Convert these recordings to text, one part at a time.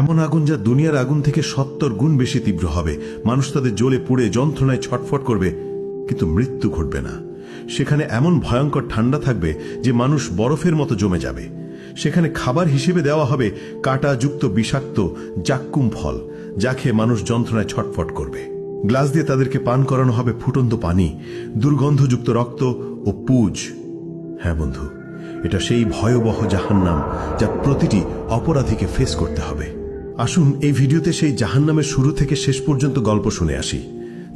এমন আগুন যা দুনিয়ার আগুন থেকে সত্তর গুণ বেশি তীব্র হবে। মানুষ তাদের জ্বলে পুড়ে যন্ত্রণায় ছটফট করবে, কিন্তু মৃত্যু ঘটবে না। সেখানে এমন ভয়ঙ্কর ঠান্ডা থাকবে যে মানুষ বরফের মতো জমে যাবে। সেখানে খাবার হিসেবে দেওয়া হবে কাঁটাযুক্ত বিষাক্ত জাক্কুম ফল, যা খেয়ে মানুষ যন্ত্রণায় ছটফট করবে। গ্লাস দিয়ে তাদেরকে পান করানো হবে ফুটন্ত পানি, দুর্গন্ধযুক্ত রক্ত ও পুজ। হ্যাঁ বন্ধু, এটা সেই ভয়াবহ জাহান্নাম যা প্রতিটি অপরাধীকে ফেস করতে হবে। আসুন এই ভিডিওতে সেই জাহান্নামের শুরু থেকে শেষ পর্যন্ত গল্প শুনে আসি,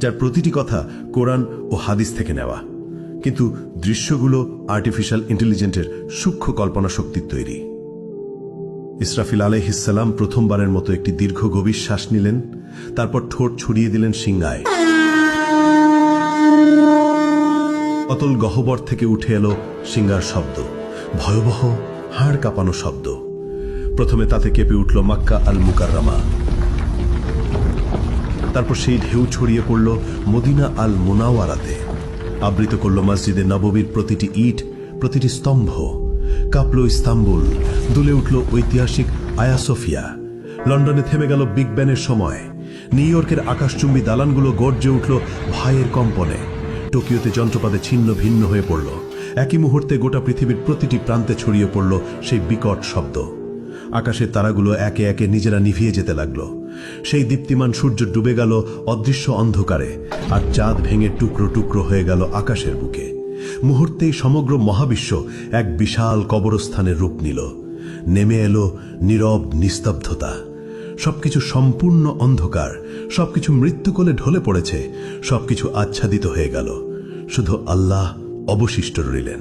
যার প্রতিটি কথা কোরআন ও হাদিস থেকে নেওয়া। কিন্তু দৃশ্যগুলো আর্টিফিশিয়াল ইন্টেলিজেন্টের সূক্ষ্ম কল্পনা শক্তির তৈরি। ইসরাফিল আলহিসাল্লাম প্রথমবারের মতো একটি দীর্ঘ গভীর শ্বাস নিলেন, তারপর ঠোঁট ছড়িয়ে দিলেন সিংগায় অতল গহ্বর থেকে উঠে এলো সিঙ্গার শব্দ, ভয়াবহ হাড় কাঁপানো শব্দ। প্রথমে তাতে কেঁপে উঠল মাক্কা আল মুকাররামা তারপর সেই ঢেউ ছড়িয়ে পড়ল মদিনা আল মোনাওয়ারাতে আবৃত করল মসজিদে নববীর প্রতিটি ইট, প্রতিটি স্তম্ভ। কাঁপল ইস্তাম্বুল, দুলে উঠল ঐতিহাসিক আয়াসোফিয়া। লন্ডনে থেমে গেল বিগ ব্যানের সময়। নিউ ইয়র্কের আকাশচুম্বী দালানগুলো গর্জে উঠল ভাইয়ের কম্পনে। টোকিওতে যন্ত্রপাতে ছিন্ন ভিন্ন হয়ে পড়ল। একই মুহূর্তে গোটা পৃথিবীর প্রতিটি প্রান্তে ছড়িয়ে পড়ল সেই বিকট শব্দ। আকাশের তারাগুলো একে একে নিজেরা নিভিয়ে যেতে লাগল। সেই দীপ্তিমান সূর্য ডুবে গেল অদৃশ্য অন্ধকারে, আর চাঁদ ভেঙে টুকরো টুকরো হয়ে গেল আকাশের বুকে। মুহূর্তেই সমগ্র মহাবিশ্ব এক বিশাল কবরস্থানের রূপ নিল। নেমে এলো নীরব নিস্তব্ধতা। সবকিছু সম্পূর্ণ অন্ধকার, সবকিছু মৃত্যুকোলে ঢলে পড়েছে, সবকিছু আচ্ছাদিত হয়ে গেল। শুধু আল্লাহ অবশিষ্ট রইলেন।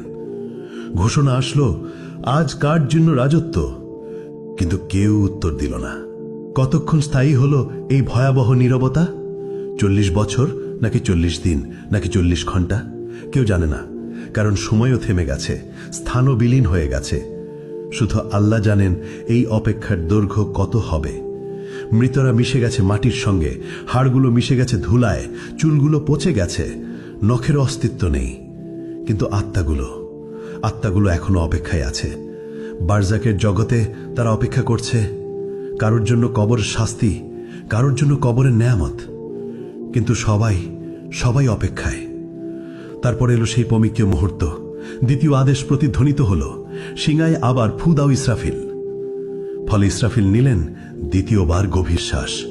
ঘোষণা আসলো, আজ কার জন্য রাজত্ব? কিন্তু কেউ উত্তর দিল না। কতক্ষণ স্থায়ী হলো এই ভয়াবহ নীরবতা? চল্লিশ বছর নাকি চল্লিশ দিন নাকি চল্লিশ ঘণ্টা? কেউ জানে না, কারণ সময়ও থেমে গেছে, স্থানও বিলীন হয়ে গেছে। শুধু আল্লাহ জানেন এই অপেক্ষার দৈর্ঘ্য কত হবে। মৃতরা মিশে গেছে মাটির সঙ্গে, হাড়গুলো মিশে গেছে ধুলায়, চুলগুলো পচে গেছে নখের অস্তিত্ব নেই। কিন্তু আত্মাগুলো আত্মাগুলো এখনও অপেক্ষায় আছে। বারজাকের জগতে তারা অপেক্ষা করছে। কারোর জন্য কবর শাস্তি, কারোর জন্য কবরের নেয়ামত। কিন্তু সবাই সবাই অপেক্ষায়। তারপর এলো সেই পমিকীয় মুহূর্ত। দ্বিতীয় আদেশ প্রতিধ্বনিত হল। সিংহায় আবার ফু দাও ইসরাফিল। ফলে ইসরাফিল নিলেন দ্বিতীয়বার গভীর শ্বাস।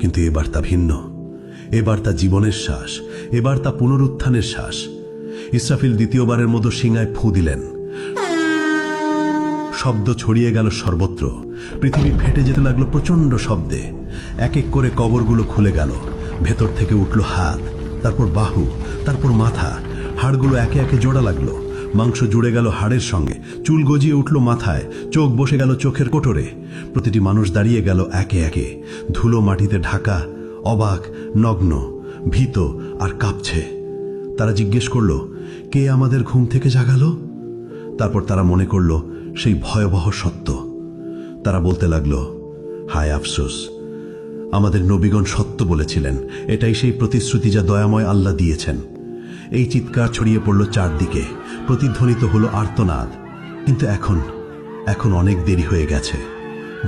কিন্তু এবার তা ভিন্ন। এবার তা জীবনের শ্বাস। এবার তা পুনরুত্থানের শ্বাস। ইসরাফিল দ্বিতীয়বারের মতো সিংহায় ফু দিলেন। শব্দ ছড়িয়ে গেল সর্বত্র। পৃথিবী ফেটে যেতে লাগল প্রচণ্ড শব্দে। এক এক করে কবরগুলো খুলে গেল। ভেতর থেকে উঠল হাত, তারপর বাহু, তারপর মাথা। হাড়গুলো একে একে জোড়া লাগল। মাংস জুড়ে গেল হাড়ের সঙ্গে। চুল গজিয়ে উঠল মাথায়। চোখ বসে গেল চোখের কোটরে। প্রতিটি মানুষ দাঁড়িয়ে গেল একে একে। ধুলো মাটিতে ঢাকা, অবাক, নগ্ন, ভীত আর কাঁপছে। তারা জিজ্ঞেস করল, কে আমাদের ঘুম থেকে জাগালো? তারপর তারা মনে করল সেই ভয়াবহ সত্য। তারা বলতে লাগল, হায় আফসোস, আমাদের নবীগণ সত্য বলেছিলেন। এটাই সেই প্রতিশ্রুতি যা দয়াময় আল্লাহ দিয়েছেন। এই চিৎকার ছড়িয়ে পড়ল চারদিকে, প্রতিধ্বনিত হলো আর্তনাদ। কিন্তু এখন এখন অনেক দেরি হয়ে গেছে।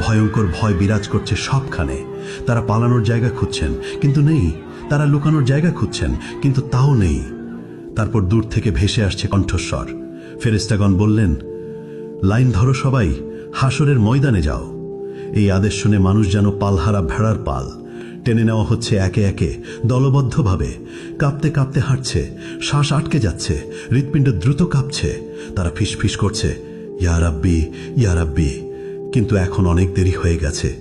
ভয়ঙ্কর ভয় বিরাজ করছে সবখানে। তারা পালানোর জায়গা খুঁজছেন, কিন্তু নেই। তারা লুকানোর জায়গা খুঁজছেন, কিন্তু তাও নেই। তারপর দূর থেকে ভেসে আসছে কণ্ঠস্বর। ফেরেস্তাগণ বললেন লাইন ধরো সবাই, হাসরের ময়দানে যাও। এই আদেশ শুনে মানুষ যেন পালহারা ভেড়ার পাল। টেনে নেওয়া হচ্ছে একে একে, দলবদ্ধভাবে। কাঁপতে কাঁপতে হাঁটছে, শ্বাস আটকে যাচ্ছে, হৃৎপিণ্ড দ্রুত কাঁপছে। তারা ফিসফিস করছে, ইয়া রাব্বি ইয়া রাব্বি। কিন্তু এখন অনেক দেরি হয়ে গেছে।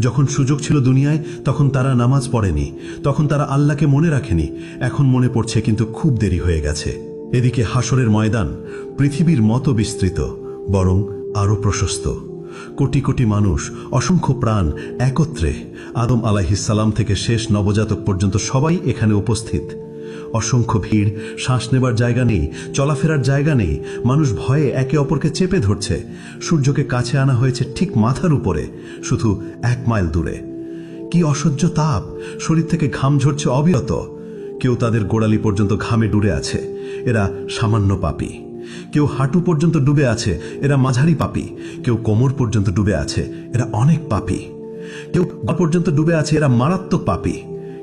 যখন সুযোগ ছিল দুনিয়ায়, তখন তারা নামাজ পড়েনি, তখন তারা আল্লাহকে মনে রাখেনি। এখন মনে পড়ছে কিন্তু খুব দেরি হয়ে গেছে। এদিকে হাসরের ময়দান, পৃথিবীর মতো বিস্তৃত। বরং আরও প্রশস্ত। কোটি কোটি মানুষ, অসংখ্য প্রাণ একত্রে আদম আলাহিসাল্লাম থেকে শেষ নবজাতক পর্যন্ত সবাই এখানে উপস্থিত। অসংখ্য ভিড়, শ্বাস নেবার জায়গা নেই, চলাফেরার জায়গা নেই, মানুষ ভয়ে একে অপরকে চেপে ধরছে। সূর্যকে কাছে আনা হয়েছে ঠিক মাথার উপরে, শুধু এক মাইল দূরে। কি অসহ্য তাপ, শরীর থেকে ঘাম ঝরছে অবিরত। কেউ তাদের গোড়ালি পর্যন্ত ঘামে ডুবে আছে, এরা সামান্য পাপী। কেউ হাঁটু পর্যন্ত ডুবে আছে, এরা মাঝারি পাপী। কেউ কোমর পর্যন্ত ডুবে আছে, এরা অনেক পাপী। কেউ পর্যন্ত ডুবে আছে, এরা মারাত্মক পাপী।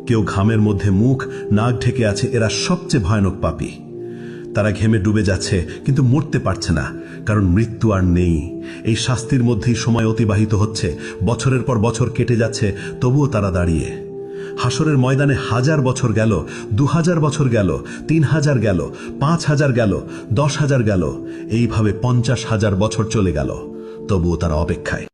কেউ ঘামের মধ্যে মুখ, নাক ঢেকে আছে, এরা সবচেয়ে ভয়ানক পাপী। তারা ঘেমে ডুবে যাচ্ছে, কিন্তু মরতে পারছে না, কারণ মৃত্যু আর নেই। এই শাস্তির মধ্যেই সময় অতিবাহিত হচ্ছে, বছরের পর বছর কেটে যাচ্ছে, তবুও তারা দাঁড়িয়ে। হাসরের ময়দানে হাজার বছর গেল দু হাজার বছর গেল তিন হাজার গেল পাঁচ হাজার গেল দশ হাজার গেল। এইভাবে পঞ্চাশ হাজার বছর চলে গেল। তবুও তারা অপেক্ষায়।